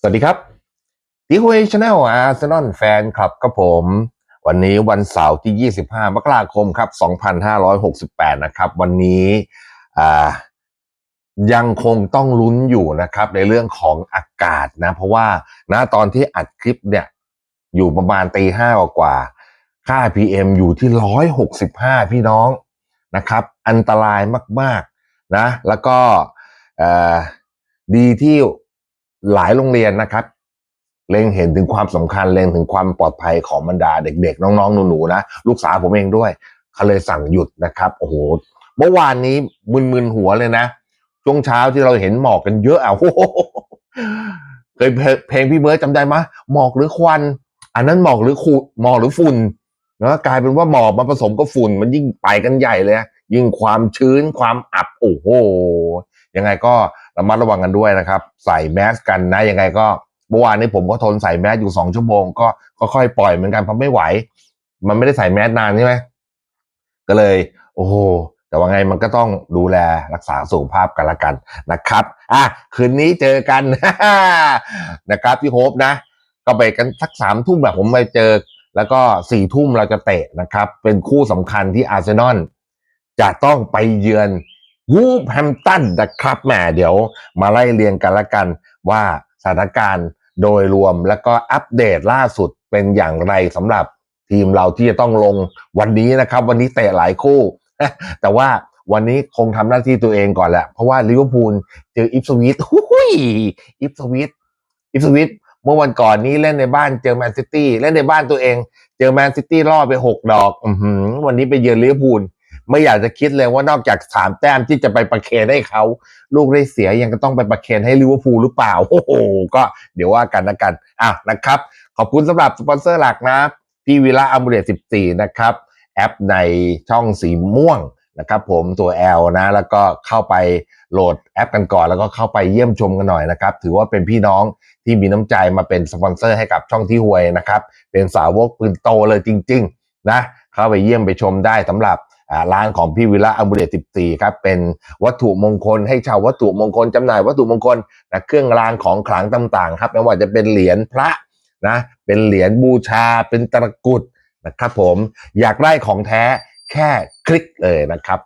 สวัสดีครับดีคุยชาแนลอาร์เซนอลแฟนคลับครับผม วันนี้วันเสาร์ที่ 25 มกราคมครับ 2568 นะครับ วันนี้ยังคงต้องลุ้นอยู่นะครับ ในเรื่องของอากาศนะ เพราะว่าณตอนที่อัดคลิปเนี่ย อยู่ประมาณตีห้ากว่า ค่า PM อยู่ที่ 165 พี่น้องนะครับ อันตรายมาก ๆ นะ แล้วก็ดีที่ หลายโรงเรียนนะครับ เล็งเห็นถึงความสำคัญเล็งถึงความปลอดภัยของบรรดาเด็กๆ น้องๆหนูๆนะลูกสาวผมเองด้วยเขาเลยสั่งหยุดนะครับโอ้โหเมื่อวานนี้มึนๆหัวเลยนะช่วงเช้าที่เราเห็นหมอกกันเยอะอะโอ้โหเคยเพลงพี่เบิร์ดจำได้ไหมหมอกหรือควัน อันนั้นหมอกหรือขูหมอกหรือฝุ่นนะกลายเป็นว่าหมอกมาผสมกับฝุ่น มันยิ่งไปกันใหญ่เลย ยิ่งความชื้นความอับโอ้โหยังไงก็ ระมัดระวังกันด้วยนะครับ ใส่แมสกันนะยังไงก็เมื่อวานนี้ผมก็ทนใส่แมสอยู่สองชั่วโมงก็ค่อยปล่อยเหมือนกันเพราะไม่ไหว มันไม่ได้ใส่แมสนานใช่ไหมก็เลย โอ้โหแต่ว่าไงมันก็ต้องดูแลรักษาสุขภาพกันละกันนะครับ อะคืนนี้เจอกันนะครับพี่โฮปนะ ก็ไปกันสักสามทุ่มแบบผมไปเจอ แล้วก็สี่ทุ่มเราจะเตะนะครับ เป็นคู่สำคัญที่อาร์เซนอลจะต้องไปเยือน วูฟแฮมป์ตันนะครับแหมเดี๋ยวมาไล่เรียงกันละกันว่าสถานการณ์โดยรวมแล้วก็อัปเดตล่าสุดเป็นอย่างไรสำหรับทีมเราที่จะต้องลงวันนี้นะครับ วันนี้เตะหลายคู่ แต่ว่าวันนี้คงทำหน้าที่ตัวเองก่อนแหละ เพราะว่าลิเวอร์พูลเจออิฟสวิตหุยอิฟสวิตอิฟสวิตเมื่อวันก่อนนี้เล่นในบ้านเจอแมนซิตี้เล่นในบ้านตัวเอง เจอแมนซิตี้ล่อไปหกดอก อือหือวันนี้ไปเยือนลิเวอร์พูล ไม่อยากจะคิดเลยว่านอกจากสามแต้มที่จะไปประเคนให้เขา ลูกได้เสียยังก็ต้องไปประเคนให้ลิเวอร์พูลหรือเปล่า โอ้โห ก็เดี๋ยวว่ากันนะกันอะนะครับ ขอบคุณสำหรับสปอนเซอร์หลักนะ พี่วิลาอัมเบร14นะครับ แอปในช่องสีม่วงนะครับผมตัว L นะ แล้วก็เข้าไปโหลดแอปกันก่อน แล้วก็เข้าไปเยี่ยมชมกันหน่อยนะครับ ถือว่าเป็นพี่น้องที่มีน้ำใจมาเป็นสปอนเซอร์ให้กับช่องที่หวยนะครับ เป็นสาวกปืนโตเลยจริง ๆ นะ เข้าไปเยี่ยมไปชมได้สำหรับ ร้านของพี่วิลาอัมเบร14ครับเป็นวัตถุมงคลให้ชาววัตถุมงคลจำหน่ายวัตถุมงคลนะเครื่องรางของขลังต่างๆ ครับไม่ว่าจะเป็นเหรียญพระนะเป็นเหรียญบูชาเป็นตะกรุดนะครับผมอยากได้ของแท้แค่คลิกเลยนะครับ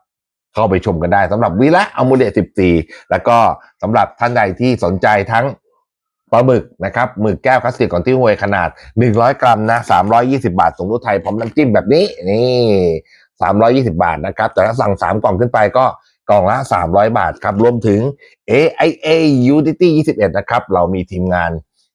เข้าไปชมกันได้สำหรับวิละอัมูเลต14 แล้วก็สำหรับท่านใดที่สนใจทั้งปลาหมึกนะครับหมึกแก้วคลาสสิกของที่หวยขนาด 100 กรัมนะ 320 บาทส่งรูปไทยพร้อมน้ำจิ้มแบบนี้ นี่ 320 บาทนะครับ แต่ถ้าสั่ง 3 กล่องขึ้นไปก็กล่องละ 300 บาทครับ รวมถึง AIA Unity 21 นะครับ เรามีทีมงาน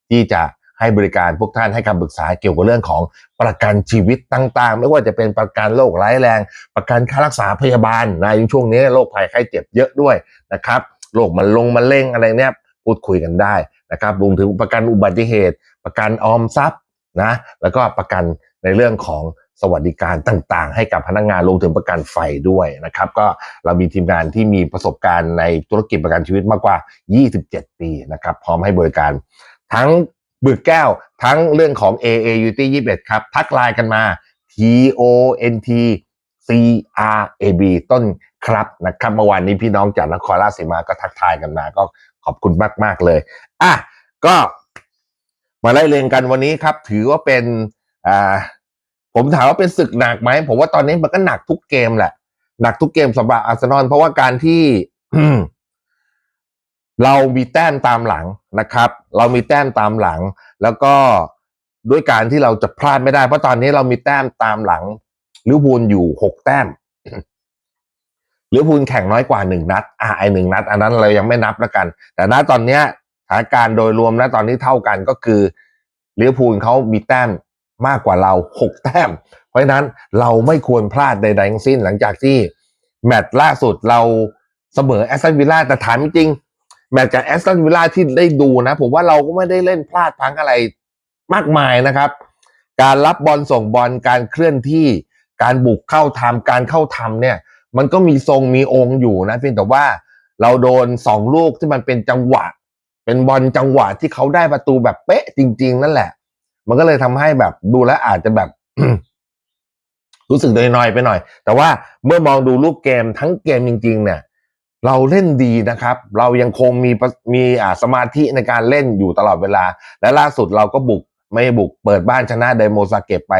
ที่จะให้บริการพวกท่านให้คำปรึกษาเกี่ยวกับเรื่องของประกันชีวิตต่างๆ ไม่ว่าจะเป็นประกันโรคร้ายแรง ประกันค่ารักษาพยาบาลในช่วงนี้โรคภัยไข้เจ็บเยอะด้วยนะครับโรคมันลงมันเร่งอะไรเนี่ยพูดคุยกันได้นะครับรวมถึงประกันอุบัติเหตุ ประกันออมทรัพย์นะแล้วก็ประกันในเรื่องของ สวัสดิการต่างๆ ให้กับพนักงานรวมถึงประกันไฟด้วยนะครับ ก็เรามีทีมงานที่มีประสบการณ์ในธุรกิจประกันชีวิตมากกว่า 27 ปีนะครับ พร้อมให้บริการ ทั้งบึกแก้วทั้งเรื่องของ AA UT 21 ครับ ทักไลน์กันมา T O N T C R A B ต้นครับนะครับเมื่อวานนี้พี่น้องจากนครราชสีมาก็ทักทายกันมา ก็ขอบคุณมาก ๆ เลย อะ ก็มาไล่เรียงกันวันนี้ครับ ถือว่าเป็นอ่า ผมถามว่าเป็นศึกหนักไหมผมว่าตอนนี้มันก็หนักทุกเกมแหละ หนักทุกเกมสำหรับอาร์เซนอลเพราะว่าการที่เรามีแต้มตามหลังนะครับ เรามีแต้มตามหลัง แล้วก็ด้วยการที่เราจะพลาดไม่ได้ เพราะตอนนี้เรามีแต้มตามหลังลิเวอร์พูลอยู่หกแต้มลิเวอร์พูลแข่งน้อยกว่าหนึ่งนัด อ่าไอหนึ่งนัด อันนั้นเรายังไม่นับแล้วกัน แต่ณตอนเนี้ยสถานการณ์โดยรวมนะตอนนี้เท่ากันก็คือลิเวอร์พูลเขามีแต้ม มากกว่าเราหกแต้ม เพราะฉะนั้นเราไม่ควรพลาดใดๆทั้งสิ้นหลังจากที่ แมตช์ล่าสุดเราเสมอแอสตันวิลล่าแต่ถามจริง แมตช์กับแอสตันวิลล่าที่ได้ดูนะ ผมว่าเราก็ไม่ได้เล่นพลาดพังอะไรมากมายนะครับ การรับบอลส่งบอลการเคลื่อนที่การบุกเข้าทำการเข้าทำเนี่ย มันก็มีทรงมีองค์อยู่นะเพียงแต่ว่าเราโดนสองลูกที่มันเป็นจังหวะ เป็นบอลจังหวะที่เขาได้ประตูแบบเป๊ะจริง ๆ นั่นแหละ มันก็เลยทำให้แบบดูแลอาจจะแบบรู้สึกน้อยๆไปหน่อย แต่ว่าเมื่อมองดูรูปเกมทั้งเกมจริง ๆ เนี่ย เราเล่นดีนะครับ เรายังคงมีมีอ่าสมาธิในการเล่นอยู่ตลอดเวลา และล่าสุดเราก็บุกไม่บุกเปิดบ้านชนะไดโมซาเกะไป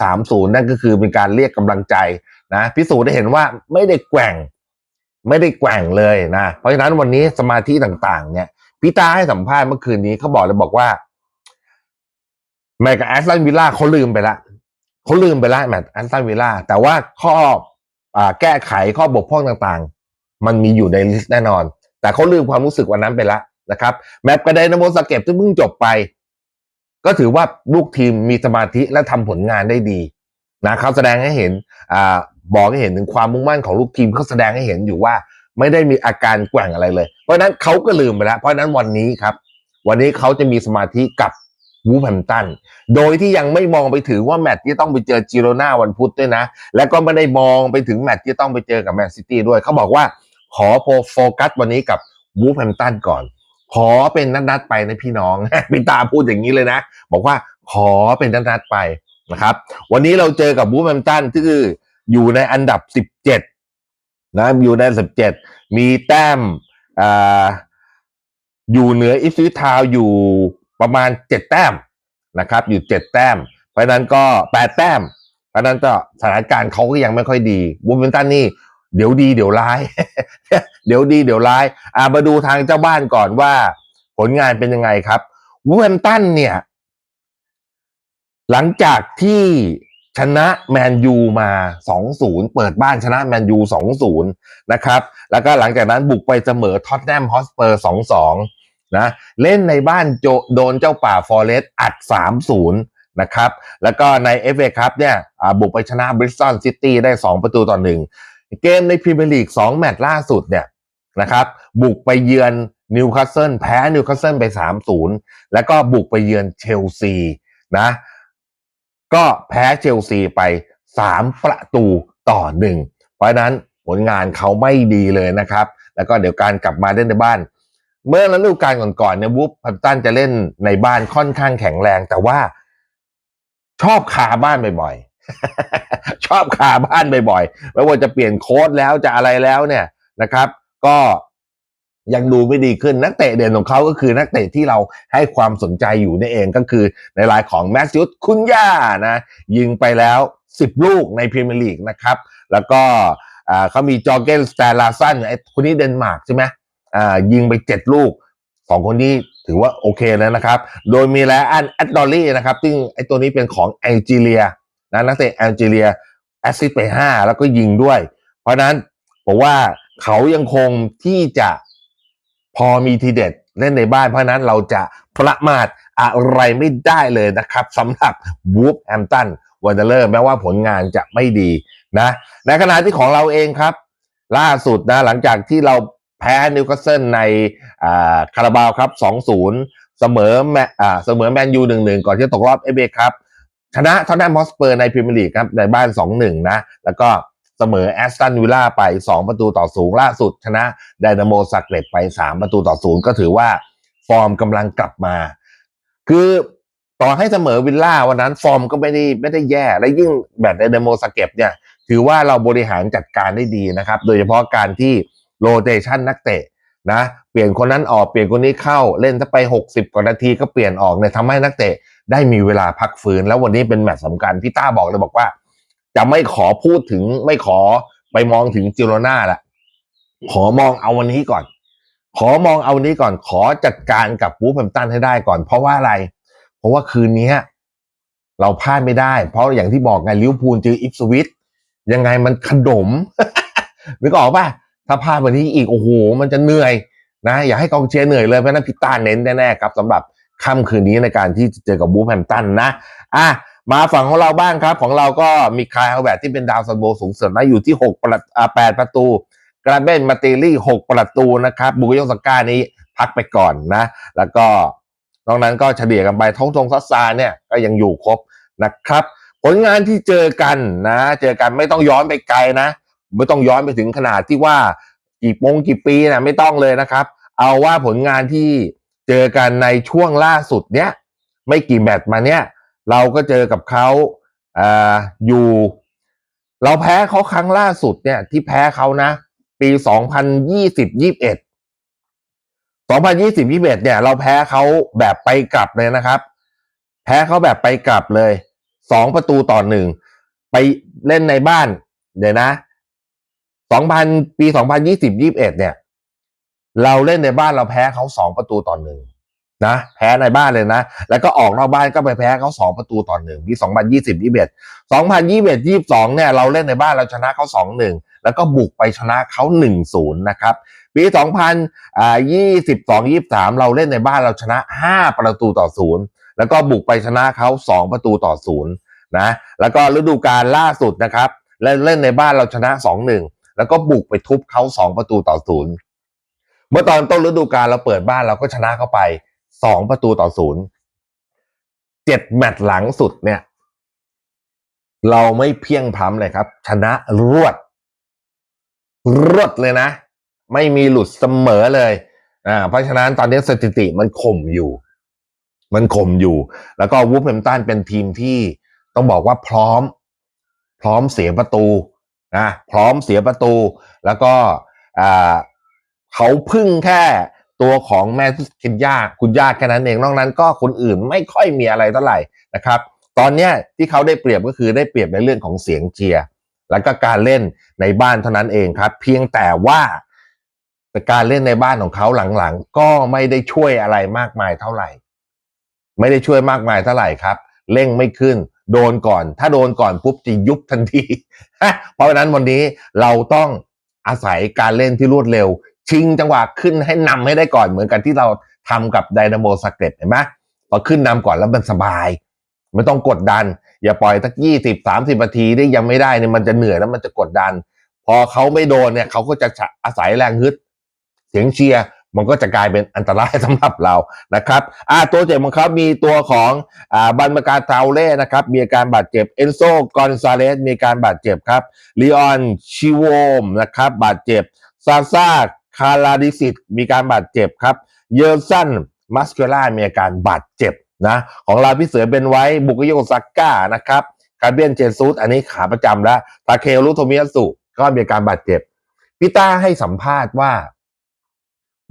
3-0 นั่นก็คือเป็นการเรียกกำลังใจนะพิสูจน์ได้เห็นว่าไม่ได้แกว่ง ไม่ได้แกว่งเลยนะ เพราะฉะนั้นวันนี้สมาธิต่างๆ เนี่ยพี่ตาให้สัมภาษณ์เมื่อคืนนี้เขาบอกเลยบอกว่า แมตช์กับแอสตันวิลล่าเขาลืมไปละเขาลืมไปละแมตช์แอสตันวิลล่าแต่ว่าข้ออแก้ไขข้อบกพร่องต่างๆ มันมีอยู่ในลิสต์แน่นอน แต่เขาลืมความรู้สึกวันนั้นไปละนะครับ แมตช์กับไดนาโมสเก็ตที่เพิ่งจบไป ก็ถือว่าลูกทีมมีสมาธิและทำผลงานได้ดีนะเขาแสดงให้เห็นอบอกให้เห็นถึงความมุ่งมั่นของลูกทีมเขาแสดงให้เห็นอยู่ว่าไม่ได้มีอาการแกว่งอะไรเลย เพราะนั้นเขาก็ลืมไปแล้ว เพราะนั้นวันนี้ครับ วันนี้เขาจะมีสมาธิกับ วูแฮมตัน โดยที่ยังไม่มองไปถึงว่าแมตช์ที่ต้องไปเจอจิโรนาวันพุธด้วยนะ และก็ไม่ได้มองไปถึงแมตช์ที่ต้องไปเจอกับแมนซิตี้ด้วย เขาบอกว่าขอโฟกัสวันนี้กับวูแฮมตันก่อน ขอเป็นนัดๆไปนะพี่น้อง พี่ตาพูดอย่างนี้เลยนะ บอกว่าขอเป็นนัดๆไปนะครับ วันนี้เราเจอกับวูแฮมตันที่คืออยู่ในอันดับ 17 นะ อยู่ในสิบเจ็ดมีแต้มออยู่เหนืออิฟซิทาวอยู่ ประมาณเจ็ดแต้มนะครับอยู่เจ็ดแต้ม เพราะนั้นก็แปดแต้ม เพราะนั้นก็สถานการณ์เขาก็ยังไม่ค่อยดีบูฟเวนตันนี่เดี๋ยวดีเดี๋ยวร้าย เดี๋ยวดีเดี๋ยวร้ายอ่ามาดูทางเจ้าบ้านก่อนว่า ผลงานเป็นยังไงครับวูฟแฮมตันเนี่ย หลังจากที่ชนะแมนยูมา 2-0 เปิดบ้านชนะแมนยู 2-0 นะครับ แล้วก็หลังจากนั้นบุกไปเสมอท็อตแนมฮอสเปอร์ 2-2 นะเล่นในบ้านโจโดนเจ้าป่าฟอเรสต์อัด 3-0 นะครับ แล้วก็ใน FA ครับเนี่ยบุกไปชนะบริสตันซิตี้ได้ 2 ประตูต่อหนึ่งเกมในพรีเมียร์ลีก 2 แมตช์ล่าสุดเนี่ยนะครับบุกไปเยือนนิวคาสเซิลแพ้นิวคาสเซิลไป 3-0 แล้วก็บุกไปเยือนเชลซีนะก็แพ้เชลซีไป 3 ประตูต่อหนึ่งเพราะฉะนั้นผลงานเขาไม่ดีเลยนะครับ แล้วก็เดี๋ยวการกลับมาเล่นในบ้าน เมื่อฤดูกาลก่อนๆเนี่ยวูฟแฮมป์ตันจะเล่นในบ้านค่อนข้างแข็งแรง แต่ว่าชอบคาบ้านบ่อยๆ ชอบคาบ้านบ่อยๆ ไม่ว่าจะเปลี่ยนโค้ดแล้วจะอะไรแล้วเนี่ยนะครับ ก็ยังดูไม่ดีขึ้นนักเตะเด่นของเขาก็คือนักเตะที่เราให้ความสนใจอยู่นี่เองก็คือในรายของแมสซิอุสคุนย่านะยิงไปแล้ว 10 ลูกในพรีเมียร์ลีกนะครับ แล้วก็เขามีจอร์เกนสแตลาซันไอ้คนนี้เดนมาร์กใช่ไหม อ่ายิงไป7ลูกสองคนนี้ถือว่าโอเคแล้วนะครับ โดยมีแลอันแอดดอลลี่นะครับ ซึ่งไอ้ตัวนี้เป็นของแองจีเรียนะนักเตะแองจีเรียแอสซิสต์ไป5แล้วก็ยิงด้วย เพราะนั้นผมว่าเขายังคงที่จะพอมีทีเด็ดเล่นในบ้านเพราะนั้นเราจะประมาทอะไรไม่ได้เลยนะครับสำหรับวูฟแฮมตันวันเดอร์แม้ว่าผลงานจะไม่ดีนะในขณะที่ของเราเองครับ ล่าสุดนะหลังจากที่เรา แพ้นิวคาสเซิลในคาราบาวครับ 2-0 เสมอแมอ่าเสมอแมนยู1-1ก่อนที่จะตกรอบเอเบครับชนะทอตแนมฮอสเปอร์ในพรีเมียร์ลีกครับในบ้าน 2-1 นะ แล้วก็เสมอแอสตันวิลล่าไป 2 ประตูต่อศูนย์ล่าสุด ชนะไดนาโมซักเรตไป 3 ประตูต่อศูนย์ก็ถือว่าฟอร์มกำลังกลับมา คือต่อให้เสมอวิลล่าวันนั้นฟอร์มก็ไม่ได้ไม่ได้แย่ และยิ่งแบบไดนาโมสเก็ตเนี่ย ถือว่าเราบริหารจัดการได้ดีนะครับ โดยเฉพาะการที่ โรเตชันนักเตะนะเปลี่ยนคนนั้นออกเปลี่ยนคนนี้เข้าเล่นถ้าไป 60 กว่านาทีก็เปลี่ยนออกเนี่ยทำให้นักเตะได้มีเวลาพักฟื้น แล้ววันนี้เป็นแมตช์สำคัญพี่ต้าบอกเลยบอกว่า จะไม่ขอพูดถึงไม่ขอไปมองถึงจิโรนาละขอมองเอาวันนี้ก่อน ขอมองเอาวันนี้ก่อนขอจัดการกับวูฟแฮมตันให้ได้ก่อน เพราะว่าอะไร เพราะว่าคืนนี้เราพลาดไม่ได้ เพราะอย่างที่บอกไงลิวพูลเจออิฟสวิตยังไงมันขนมนึกออกป่ะ ถ้าพลาดวันนี้อีกโอ้โหมันจะเหนื่อยนะอย่าให้กองเชียร์เหนื่อยเลยเพราะนั้นพิต้าเน้นแน่ๆครับสำหรับค่ำคืนนี้ในการที่จะเจอกับบูแฮมตันนะอะมาฝั่งของเราบ้างครับ ของเราก็มีคายฮาวเวิร์ที่เป็นดาวซันโบสูงสุดนะอยู่ที่6ประอ่า8ประตูกราเบนมาเตลี่6ประตูนะครับบุกยงสก้านี้พักไปก่อนนะ แล้วก็นอกนั้นก็เฉลี่ยกันไปท้องทงซัสซาเนี่ยก็ยังอยู่ครบนะครับ ผลงานที่เจอกันนะ เจอกันไม่ต้องย้อนไปไกลนะ ไม่ต้องย้อนไปถึงขนาดที่ว่ากี่ปงกี่ปีนะไม่ต้องเลยนะครับ เอาว่าผลงานที่เจอกันในช่วงล่าสุดเนี้ยไม่กี่แมตช์มาเนี้ยเราก็เจอกับเขาอ่าอยู่ เราแพ้เขาครั้งล่าสุดเนี่ย ที่แพ้เขานะ ปี2020 21 2020 21เนี่ย เราแพ้เขาแบบไปกลับเลยนะครับ แพ้เขาแบบไปกลับเลยสองประตูต่อหนึ่งไปเล่นในบ้าน เดี๋ยวนะ 2000ปี2020 21เนี่ย เราเล่นในบ้านเราแพ้เขาสองประตูต่อหนึ่งนะแพ้ในบ้านเลยนะ แล้วก็ออกนอกบ้านก็ไปแพ้เขาสองประตูต่อหนึ่งปี2020 21 2021 22เนี่ยเราเล่นในบ้านเราชนะเขา2-1แล้วก็บุกไปชนะเขา1-0นะครับ ปี2022 23เราเล่นในบ้านเราชนะ5ประตูต่อ0แล้วก็บุกไปชนะเขา2ประตูต่อ0นะ แล้วก็ฤดูกาลล่าสุดนะครับเล่นเล่นในบ้านเราชนะ2-1 แล้วก็บุกไปทุบเขา2ประตูต่อ0เมื่อตอนต้นฤดูกาลเราเปิดบ้านเราก็ชนะเขาไป2ประตูต่อ0เจ็ดแมตช์หลังสุดเนี่ย เราไม่เพียงพล้ำเลยครับ ชนะรวด รวดเลยนะ ไม่มีหลุดเสมอเลยอ่าเพราะฉะนั้นตอนนี้สถิติมันข่มอยู่ มันข่มอยู่ แล้วก็วูฟแฮมตันเป็นทีมที่ต้องบอกว่าพร้อม พร้อมเสียประตู นะพร้อมเสียประตู แล้วก็เขาพึ่งแค่ตัวของแม่คินยาคุณย่าแค่นั้นเองนอกนั้นก็คนอื่นไม่ค่อยมีอะไรเท่าไหร่นะครับ ตอนเนี้ยที่เขาได้เปรียบก็คือได้เปรียบในเรื่องของเสียงเชียร์แล้วก็การเล่นในบ้านเท่านั้นเองครับ เพียงแต่ว่าแต่การเล่นในบ้านของเขาหลังๆ ก็ไม่ได้ช่วยอะไรมากมายเท่าไหร่ ไม่ได้ช่วยมากมายเท่าไหร่ครับ เร่งไม่ขึ้น โดนก่อน ถ้าโดนก่อนปุ๊บจะยุบทันที เพราะฉะนั้นวันนี้เราต้องอาศัยการเล่นที่รวดเร็ว ชิงจังหวะขึ้นให้นำให้ได้ก่อนเหมือนกันที่เราทำกับไดนาโมสเกตเห็นไหมพอขึ้นนำก่อนแล้วมันสบาย ไม่ต้องกดดัน อย่าปล่อยสักยี่สิบสามสิบนาทีได้ยังไม่ได้เนี่ยมันจะเหนื่อยแล้วมันจะกดดัน พอเขาไม่โดนเนี่ยเขาก็จะอาศัยแรงฮึด เสียงเชียร์ มันก็จะกลายเป็นอันตรายสำหรับเรานะครับอ่าตัวเจ็บของเขามีตัวของอ่าบันมากาเทาเล่นะครับ มีอาการบาดเจ็บเอนโซกอนซาเลสมีอาการบาดเจ็บครับลีออนชิโวมนะครับบาดเจ็บซาซาคาราดิสิตมีการบาดเจ็บครับ เยอร์สันมัสเ u ล่ามีอาการบาดเจ็บนะของเราพี่เสือเป็นไว้บุกโยซาก้านะครับคาเบียนเจนซูสอันนี้ขาประจำแล้วทาเคลุโทมิยาสุก็มีอาการบาดเจ็บพี่ต้าให้สัมภาษณ์ว่า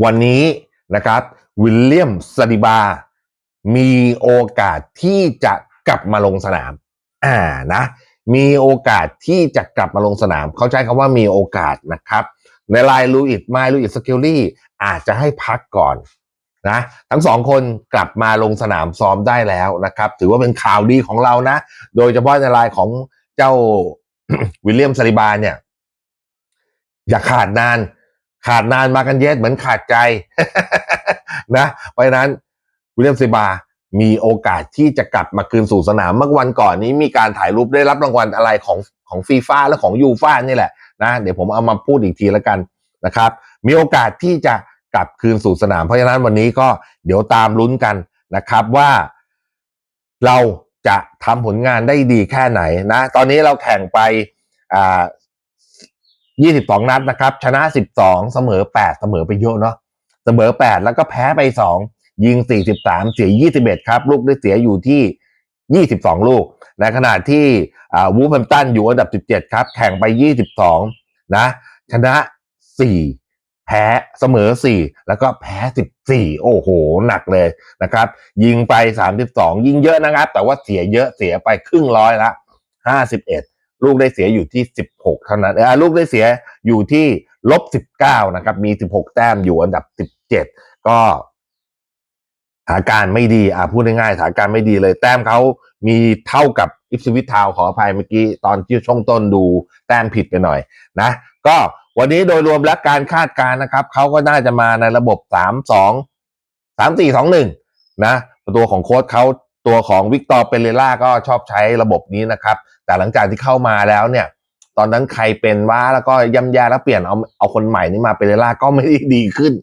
วันนี้นะครับวิลเลียมสติบา มีโอกาสที่จะกลับมาลงสนาม อ่านะมีโอกาสที่จะกลับมาลงสนาม เขาใช้คำว่ามีโอกาสนะครับ ในลน์ลูอิดไมลูอิดสกิลลี่อาจจะให้พักก่อนนะทั้งสองคนกลับมาลงสนามซ้อมได้แล้วนะครับ ถือว่าเป็นข่าวดีของเรานะ โดยเฉพาะในลน์ของเจ้าวิลเลียมซาลิบาเนี่ย อย่าขาดนาน ขาดนานมากันเยสเหมือนขาดใจนะเพราะนั้นวิลเลียมซบามีโอกาสที่จะกลับมาคืนสู่สนามเมื่อวันก่อนนี้มีการถ่ายรูปได้รับรางวัลอะไรของของฟีฟ่าและของยูฟ่านี่แหละนะเดี๋ยวผมเอามาพูดอีกทีแล้วกันนะครับ มีโอกาสที่จะกลับคืนสู่สนามเพราะฉะนั้นวันนี้ก็เดี๋ยวตามลุ้นกันนะครับว่า เราจะทำผลงานได้ดีแค่ไหนนะ ตอนนี้เราแข่งไปอ่า 22 นัดนะครับ ชนะ 12 เสมอ 8 เสมอไปเยอะเนาะเสมอ 8 แล้วก็แพ้ไป 2 ยิง 43 เสีย 21 ครับ ลูกได้เสียอยู่ที่ 22 ลูก ในขณะที่วูฟแฮมตันอยู่อันดับ 17 ครับ แข่งไป 22 นะ ชนะ 4 แพ้เสมอ 4 แล้วก็แพ้ 14 โอ้โห หนักเลยนะครับ ยิงไป 32 ยิงเยอะนะครับ แต่ว่าเสียเยอะเสียไปครึ่งร้อยละ51 ลูกได้เสียอยู่ที่ 16 เท่านั้นลูกได้เสียอยู่ที่ลบ 19 นะครับ มี 16 แต้มอยู่อันดับ 17 ก็สถานการณ์ไม่ดีอ่าพูดง่ายๆสถานการณ์ไม่ดีเลย แต้มเขามีเท่ากับอิฟซิวิทาวขออภัยเมื่อกี้ตอนที่ช่วงต้นดูแต้มผิดไปหน่อยนะ ก็วันนี้โดยรวมและการคาดการณ์นะครับเขาก็น่าจะมาในระบบ 3 2 3 4 2 1 นะ ตัวของโค้ชเขาตัวของวิกตอร์เปเรล่าก็ชอบใช้ระบบนี้นะครับ แต่หลังจากที่เข้ามาแล้วเนี่ย ตอนนั้นใครเป็นว่าแล้วก็ย่ำแย่แล้วเปลี่ยนเอาเอาคนใหม่นี้มาเปเรล่าก็ไม่ได้ดีขึ้น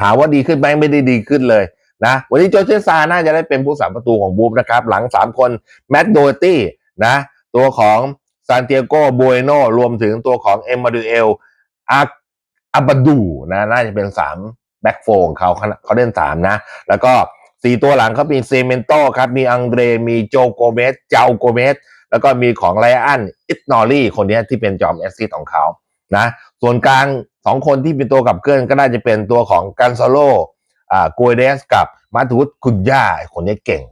ถามว่าดีขึ้นไหมไม่ได้ดีขึ้นเลยนะวันนี้โจเจซาน่าจะได้เป็นผู้สามประตูของบูฟนะครับ หลัง 3 คนแมตต์โดตี้นะตัวของซานเตียโกโบเอโนรวมถึงตัวของเอ็มมาดูเอลอาอาบาดูนะน่าจะเป็น 3 แบ็กโฟของเขาเขาเล่น 3 นะ แล้วก็ 4 ตัวหลังเขามีเซเมนโตครับ มีอังเดรมีโจโกเมสเจ้าโกเมส แล้วก็มีของไลอันอิตนอรี่คนนี้ที่เป็นจอมแอสซิสของเขานะส่วนกลางสองคนที่เป็นตัวขับเคลื่อนก็น่าจะเป็นตัวของกันซโลอ่าโกเดสกับมาทูตคุณย่าคนนี้เก่ง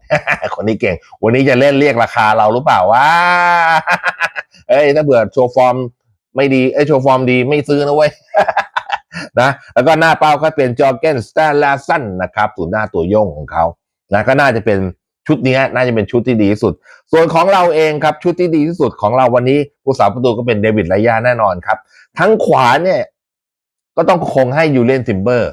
คนนี้เก่ง วันนี้จะเล่นเรียกราคาเราหรือเปล่าวะเอ้ยถ้าเบื่อโชว์ฟอร์มไม่ดีเอ้ยโชว์ฟอร์มดีไม่ซื้อนะเว้ยนะแล้วก็หน้าเป้าก็เป็นจอร์เกนสแตนลาสันนะครับศูนย์หน้าตัวโยงของเขานะก็น่าจะเป็น ชุดนี้น่าจะเป็นชุดที่ดีที่สุด ส่วนของเราเองครับชุดที่ดีที่สุดของเราวันนี้ผู้สาประตูก็เป็นเดวิดไลยาแน่นอนครับ ทั้งขวาเนี่ยก็ต้องคงให้ยูเลนทิมเบอร์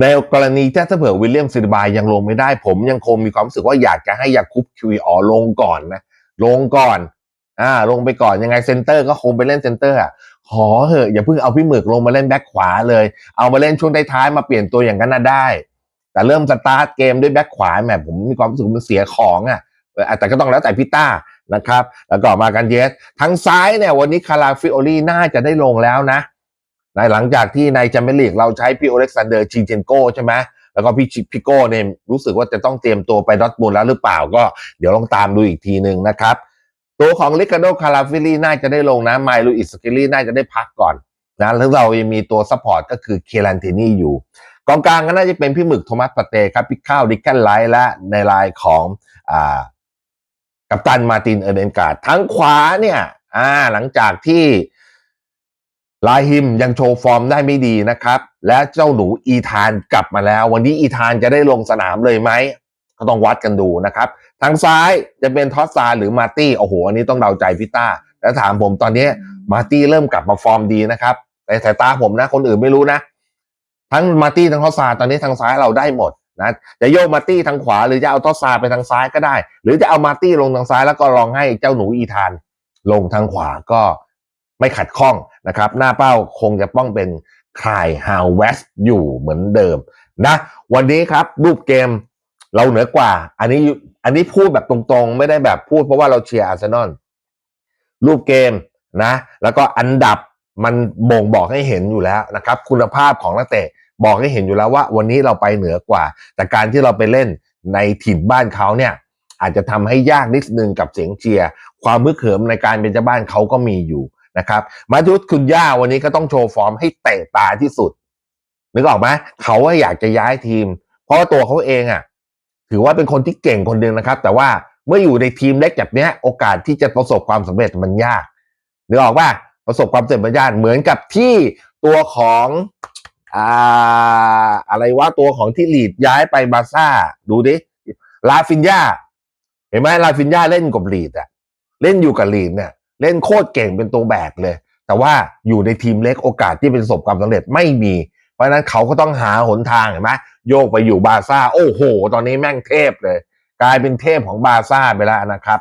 ในกรณีที่ถ้าเผื่อวิลเลียมซิลบายยังลงไม่ได้ ผมยังคงมีความรู้สึกว่าอยากจะให้ยาคุปคิวออลงก่อนนะ ลงก่อนอ่าลงไปก่อนยังไงเซนเตอร์ก็คงไปเล่นเซนเตอร์อะขอเหอะอย่าเพิ่งเอาพี่หมึกลงมาเล่นแบ็คขวาเลย เอามาเล่นช่วงท้ายๆมาเปลี่ยนตัวอย่างนั้นน่ะได้ แต่เริ่มสตาร์ทเกมด้วยแบ็คขวาแหมผมมีความรู้สึกมันเสียของอะแต่ก็ต้องแล้วแต่พี่ต้านะครับ แล้วก็มากันเยสทางซ้ายเนี่ยวันนี้คาราฟิโอลีน่าจะได้ลงแล้วนะในหลังจากที่ในแชมเปี้ยนลีกเราใช้พี่โอเล็กซานเดอร์ชินเชนโกใช่ไหมแล้วก็พี่ชิพี่โก้เนี่ยรู้สึกว่าจะต้องเตรียมตัวไปดอทมูลแล้วหรือเปล่าก็เดี๋ยวลองตามดูอีกทีหนึ่งนะครับ ตัวของลิคาโดคาราฟิลีน่าจะได้ลงนะไมลูอิสกิลีน่าจะได้พักก่อนนะแล้วเรายังมีตัวซัพพอร์ตก็คือเคลันเทนี่อยู่ กองกลางก็น่าจะเป็นพี่หมึกโทมัสปาเต้ครับพี่ข้าวดิกแคนไลท์และในลายของอ่ากัปตันมาตินเอเดนการ์ดทั้งขวาเนี่ย อ่า หลังจากที่ลาฮิมยังโชว์ฟอร์มได้ไม่ดีนะครับ และเจ้าหนูอีธานกลับมาแล้ว วันนี้อีธานจะได้ลงสนามเลยไหมก็ต้องวัดกันดูนะครับ ทางซ้ายจะเป็นทอสซาหรือมาตี้โอ้โหอันนี้ต้องเดาใจพี่ต้าแล้วถามผมตอนนี้มาตี้เริ่มกลับมาฟอร์มดีนะครับแต่สายตาผมนะ คนอื่นไม่รู้นะ ทั้งมาร์ตี้ทั้งทอสซาตอนนี้ทางซ้ายเราได้หมดนะจะโยกมาร์ตี้ทางขวาหรือจะเอาทอสซาไปทางซ้ายก็ได้ หรือจะเอามาร์ตี้ลงทางซ้ายแล้วก็ลองให้เจ้าหนูอีธาน ลงทางขวาก็ไม่ขัดข้องนะครับ หน้าเป้าคงจะต้องเป็นคลายฮาวเวสอยู่เหมือนเดิมนะวันนี้ครับรูปเกมเราเหนือกว่า อันนี้อันนี้พูดแบบตรงๆ ไม่ได้แบบพูดเพราะว่าเราเชียร์อาร์เซนอลรูปเกมนะ แล้วก็อันดับมันบ่งบอกให้เห็นอยู่แล้วนะครับ คุณภาพของนักเตะ บอกให้เห็นอยู่แล้วว่า วันนี้เราไปเหนือกว่า แต่การที่เราไปเล่นในถิ่นบ้านเขาเนี่ยอาจจะทำให้ยากนิดนึงกับเสียงเชียร์ความมึกเขิมในการเป็นเจ้าบ้านเขาก็มีอยู่นะครับมาทุตคุณย่าวันนี้ก็ต้องโชว์ฟอร์มให้เตะตาที่สุดนึกออกไหมเขาว่าอยากจะย้ายทีม เพราะว่าตัวเขาเองอะ ถือว่าเป็นคนที่เก่งคนหนึ่งนะครับ แต่ว่าเมื่ออยู่ในทีมเล็กแบบนี้โอกาสที่จะประสบความสำเร็จมันยากนึกออกป่ะประสบความสำเร็จมันยากเหมือนกับที่ตัวของ อ่า อะไรว่าตัวของที่ลีดย้ายไปบาซ่า ดูดิลาฟินยาเห็นไหมลาฟินยาเล่นกับลีดอะเล่นอยู่กับลีดเนี่ย เล่นโคตรเก่งเป็นตัวแบกเลย แต่ว่าอยู่ในทีมเล็กโอกาสที่เป็นสบความสำเร็จไม่มี เพราะนั้นเขาก็ต้องหาหนทางเห็นไหมโยกไปอยู่บาซ่า โอ้โห ตอนนี้แม่งเทพเลย กลายเป็นเทพของบาซ่าไปแล้วนะครับ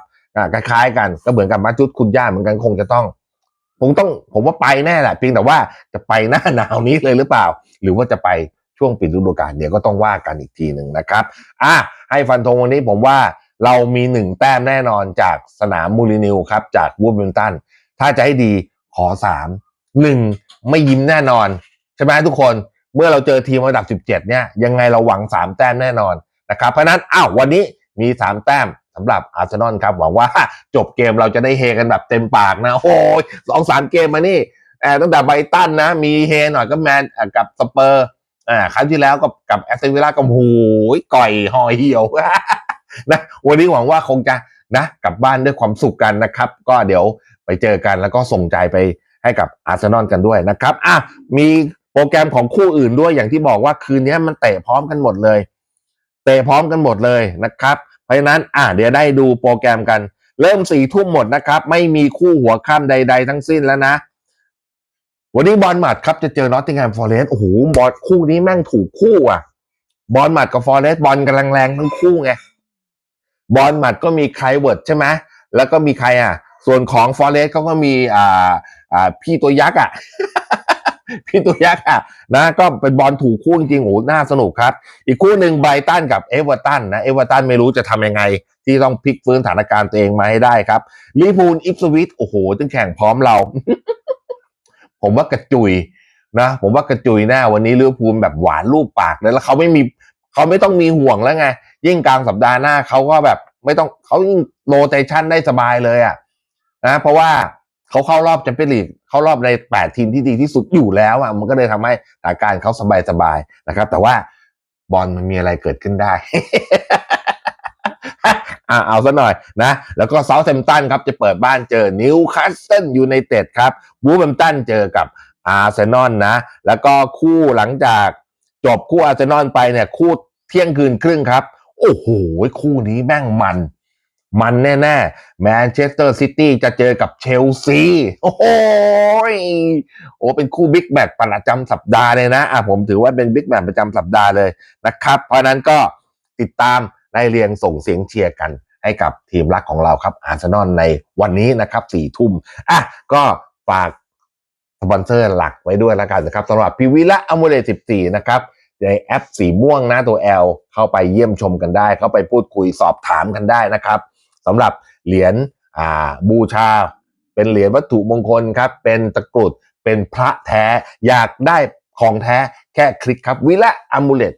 คล้ายๆกันก็เหมือนกับมาจุดคุณย่าเหมือนกันคงจะต้อง คงต้องผมว่าไปแน่แหละเพียงแต่ว่าจะไปหน้าหนาวนี้เลยหรือเปล่า หรือว่าจะไปช่วงปิดฤดูกาลเดี๋ยวก็ต้องว่ากันอีกทีหนึ่งนะครับอะให้ฟันธงวันนี้ผมว่าเรามีหนึ่งแต้มแน่นอนจากสนามมูรินิวครับจากวูดมิลตันถ้าจะให้ดีขอสามหนึ่งไม่ยิ้มแน่นอน ใช่ไหมทุกคนเมื่อเราเจอทีมระดับ 17 เนี่ยยังไงเราหวัง 3 แต้มแน่นอนนะครับเพราะฉะนั้นอ้าววันนี้มี 3 แต้ม สำหรับอาร์เซนอลครับหวังว่าจบเกมเราจะได้เฮกันแบบเต็มปากนะ โอ้ยสองสามเกมมานี่แอบตั้งแต่ไบตันนะ มีเฮหน่อยก็แมนกับสเปอร์อ่าครั้งที่แล้วก็กับแอสตันวิลล่าก็โอ้ยก่อยหอยเหี่ยวนะวันนี้หวังว่าคงจะนะกลับบ้านด้วยความสุขกันนะครับ ก็เดี๋ยวไปเจอกันแล้วก็ส่งใจไปให้กับอาร์เซนอลกันด้วยนะครับอะมีโปรแกรมของคู่อื่นด้วยอย่างที่บอกว่าคืนนี้มันเตะพร้อมกันหมดเลย เตะพร้อมกันหมดเลยนะครับ ราะฉะนั้นอะเดี๋ยวได้ดูโปรแกรมกัน เริ่มสี่ทุ่มหมดนะครับ ไม่มีคู่หัวข้ามใด ๆ ทั้งสิ้นแล้วนะ วันนี้บอลหมัดครับจะเจอนอตติงแฮมฟอร์เรสต์โอ้โหบอลคู่นี้แม่งถูกคู่อะ บอลหมัดกับฟอร์เรสต์บอลกำลังแรงทั้งคู่ไงบอลหมัดก็มีไคลเวิร์ดใช่ไหมแล้วก็มีใครอะ ส่วนของฟอร์เรสเขาก็มีอ่าอ่าพี่ตัวยักษ์อะ พี่ตัวยักษ์อะนะก็เป็นบอลถูกคู่จริงโอ้หน่าสนุกครับ อีกคู่หนึ่งไบรตันกับเอเวอร์ตันนะเอเวอร์ตันไม่รู้จะทำยังไง ที่ต้องพลิกฟื้นสถานการณ์ตัวเองมาให้ได้ครับลิพูลอิฟสวิตโอ้โหตึงแข่งพร้อมเรา ผมว่ากระจุยนะผมว่ากระจุยแน่วันนี้ลิเวอร์พูลแบบหวานลูกปากเลยแล้วเขาไม่มีเขาไม่ต้องมีห่วงแล้วไง ยิ่งกลางสัปดาห์หน้าเขาก็แบบไม่ต้องเขายิ่งโรเตชันได้สบายเลยอะนะเพราะว่า เขาเข้ารอบแชมเปี้ยนลีกเข้ารอบใน 8 ทีมที่ดีที่สุดอยู่แล้วอะมันก็เลยทำให้สถานการณ์เขาสบายๆนะครับ แต่ว่าบอลมันมีอะไรเกิดขึ้นได้อะเอาซะหน่อยนะ แล้วก็เซาท์แฮมป์ตันครับจะเปิดบ้านเจอนิวคาสเซิลยูไนเต็ดครับบูฟแฮมป์ตันเจอกับอาร์เซนอลนะ แล้วก็คู่หลังจากจบคู่อาร์เซนอลไปเนี่ยคู่เที่ยงคืนครึ่งครับ โอ้โห คู่นี้แม่งมัน มันแน่ๆแมนเชสเตอร์ซิตี้จะเจอกับเชลซี โอ้โหยโอ้เป็นคู่บิ๊กแมตช์ประจำสัปดาห์เลยนะอะผมถือว่าเป็นบิ๊กแมตช์ประจำสัปดาห์เลยนะครับ เพราะนั้นก็ติดตามไล่เรียงส่งเสียงเชียร์กันให้กับทีมรักของเราครับอาร์เซนอลในวันนี้นะครับสี่ทุ่มอะก็ฝากสปอนเซอร์หลักไว้ด้วยแล้วกันนะครับสำหรับพีวีละอมูเลต14นะครับในแอปสีม่วงนะตัว L เข้าไปเยี่ยมชมกันได้ เข้าไปพูดคุยสอบถามกันได้นะครับ สำหรับเหรียญบูชา เป็นเหรียญวัตถุมงคลครับ เป็นตะกรุดเป็นพระแท้อยากได้ของแท้แค่คลิกครับ วิละอมูเลต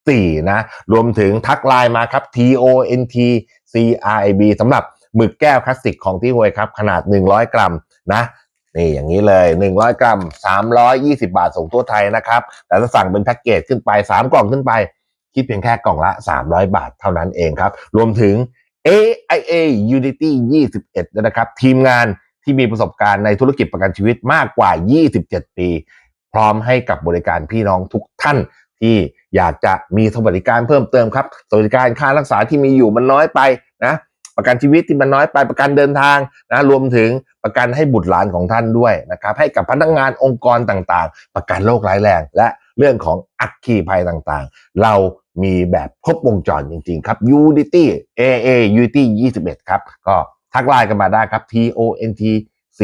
14 นะ รวมถึงทักไลน์มาครับ T O N T C R I B สำหรับหมึกแก้วคลาสสิกของที่ฮวยครับ ขนาด 100 กรัมนะนี่อย่างนี้เลย 100 กรัม 320 บาทส่งทั่วไทยนะครับ แต่ถ้าสั่งเป็นแพ็กเกจขึ้นไป 3 กล่องขึ้นไป คิดเพียงแค่กล่องละ 300 บาทเท่านั้นเองครับ รวมถึง AIA Unity 21นะครับ ทีมงานที่มีประสบการณ์ในธุรกิจประกันชีวิตมากกว่า 27 ปี พร้อมให้กับบริการพี่น้องทุกท่านที่อยากจะมีสวัสดิการเพิ่มเติมครับ สวัสดิการค่ารักษาที่มีอยู่มันน้อยไปนะประกันชีวิตที่มันน้อยไปประกันเดินทางนะรวมถึงประกันให้บุตรหลานของท่านด้วยนะครับ ให้กับพนักงานองค์กรต่างๆ ประกันโรคร้ายแรง และเรื่องของอัคคีภัยต่างๆ เรา มีแบบครบวงจรจริง ๆ ครับ Unity AA Unity 21 ครับ ก็ทักไลน์กันมาได้ครับ T O N T C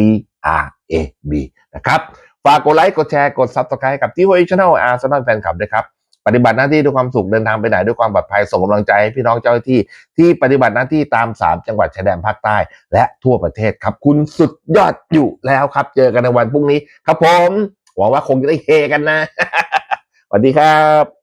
R A B นะครับ ฝากกดไลค์ กดแชร์ กด Subscribe กับที่ Voice Channel อาร์เซนอลแฟนคลับด้วยครับ ปฏิบัติหน้าที่ด้วยความสุข เดินทางไปไหนด้วยความปลอดภัย ส่งกำลังใจให้พี่น้องเจ้าหน้าที่ ที่ปฏิบัติหน้าที่ตาม 3 จังหวัดชายแดนภาคใต้ และทั่วประเทศครับ คุณสุดยอดอยู่แล้วครับ เจอกันในวันพรุ่งนี้ครับผม หวังว่าคงจะได้เฮกันนะ สวัสดีครับ